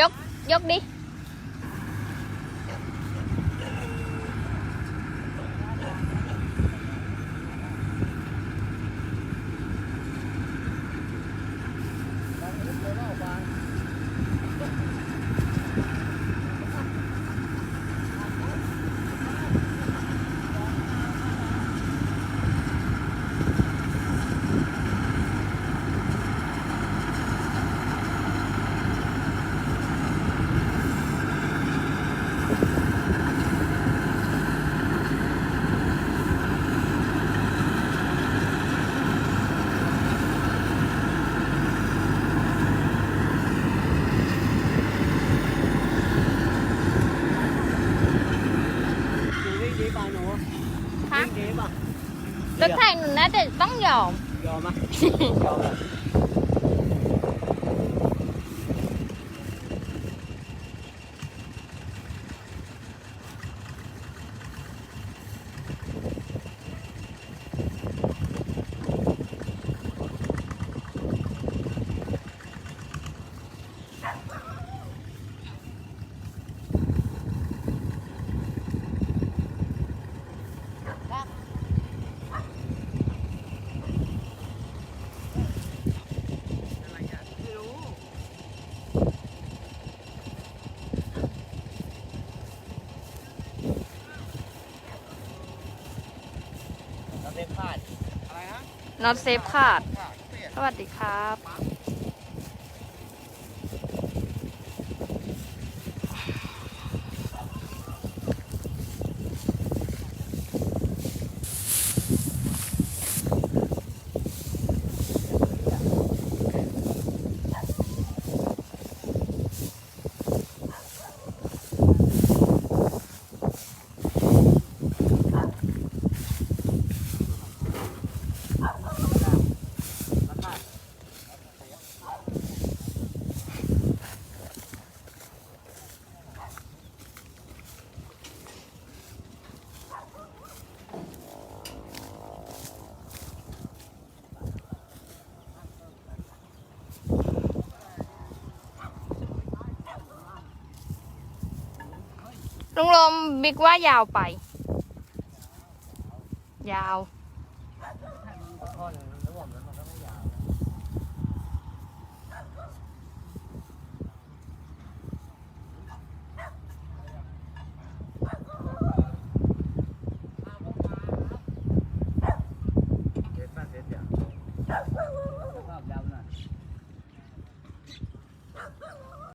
ยกย ฮะวิ่งดีป่ะรถไถหนูน่าจะต้องยอม ยอมไหมยอม เหรอเราเล่นพลาดอะไรฮะ not safe ขาด สวัสดีครับ ลุงลมบิ๊กว่ายาวไป ยาว